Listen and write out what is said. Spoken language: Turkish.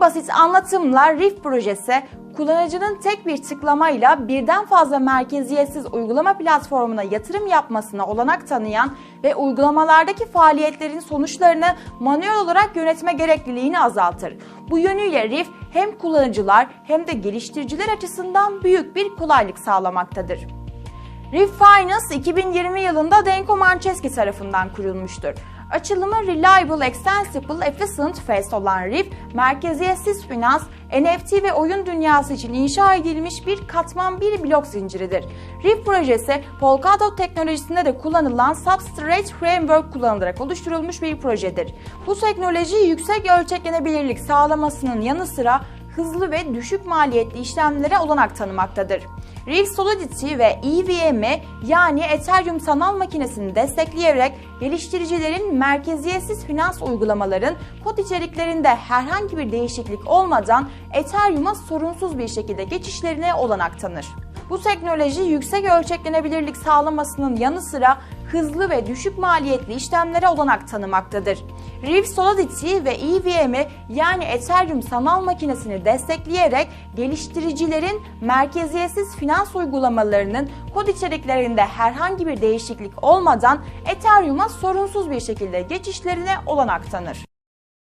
Basit anlatımla RIF projesi, kullanıcının tek bir tıklamayla birden fazla merkeziyetsiz uygulama platformuna yatırım yapmasına olanak tanıyan ve uygulamalardaki faaliyetlerin sonuçlarını manuel olarak yönetme gerekliliğini azaltır. Bu yönüyle RIF hem kullanıcılar hem de geliştiriciler açısından büyük bir kolaylık sağlamaktadır. RIF Finance 2020 yılında Denko Mancheski tarafından kurulmuştur. Açılımı Reliable, Extensible, Efficient, Fast olan RIF, merkeziyetsiz finans, NFT ve oyun dünyası için inşa edilmiş bir katman bir blok zinciridir. RIF projesi Polkadot teknolojisinde de kullanılan Substrate Framework kullanılarak oluşturulmuş bir projedir. Bu teknoloji yüksek ölçeklenebilirlik sağlamasının yanı sıra hızlı ve düşük maliyetli işlemlere olanak tanımaktadır. Reef Solidity ve EVM'i yani Ethereum sanal makinesini destekleyerek geliştiricilerin merkeziyetsiz finans uygulamaların kod içeriklerinde herhangi bir değişiklik olmadan Ethereum'a sorunsuz bir şekilde geçişlerine olanak tanır. Bu teknoloji yüksek ölçeklenebilirlik sağlamasının yanı sıra hızlı ve düşük maliyetli işlemlere olanak tanımaktadır. Reef Solidity ve EVM'i yani Ethereum sanal makinesini destekleyerek geliştiricilerin merkeziyetsiz finans uygulamalarının kod içeriklerinde herhangi bir değişiklik olmadan Ethereum'a sorunsuz bir şekilde geçişlerine olanak tanır.